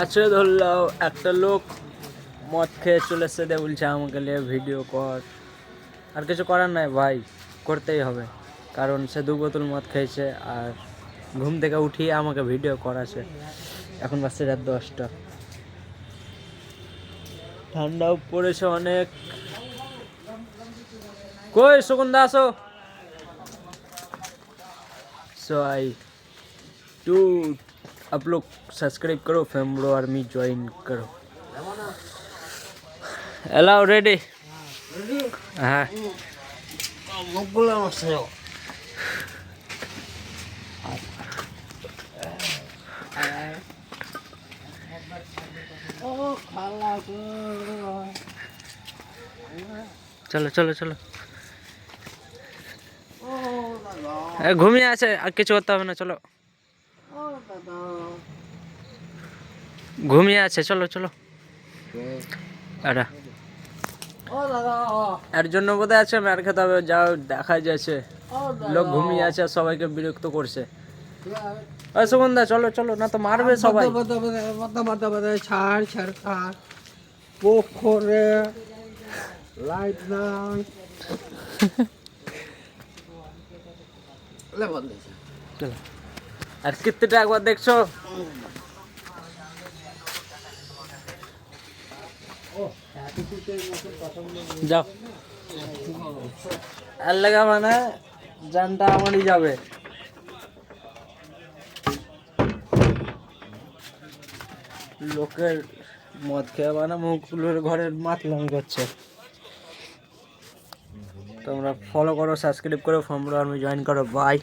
আচ্ছা ধরলাও একটা লোক মদ খেয়ে চলে দে বলছে আমাকে নিয়ে ভিডিও কর। আর কিছু করার নাই ভাই, করতেই হবে। কারণ সে দু বোতল মদ খেয়েছে আর ঘুম থেকে উঠিয়ে আমাকে ভিডিও করাছে। এখন বাচ্চা রাত দশটা। ঠান্ডাও পড়েছে অনেক। কই সুগন্ধা দাস সো টু आप लोग सब्सक्राइब करो फेमडो आर्मी ज्वाइन करो। हेलो हाँ। रेडी चलो चलो चलो। घूमिए ऐसे किचु बताओ ना, चलो। ঘুমিয়ে আছে, চলো চলো। এটা এর জন্য কোথায় আছে ম্যার খেতে হবে, যাও, দেখা যাচ্ছে। লোক ঘুমিয়ে আছে সবাইকে বিরক্ত করছে। ওই সুগন্ধা, চলো চলো, না তো মারবে সবাই। ছাড় ছাড় খার পুকুরে লাইট আর কীর্তিটা একবার দেখছ? যাও। আর লাগা মানে জানটা আমারই যাবে। লোকের মদ খেয়ে মানে মুখগুলোর ঘরের মাতলামি করছে। তোমরা ফলো করো সাবস্ক্রাইব করো, ফর্ম আমি জয়েন করো বাই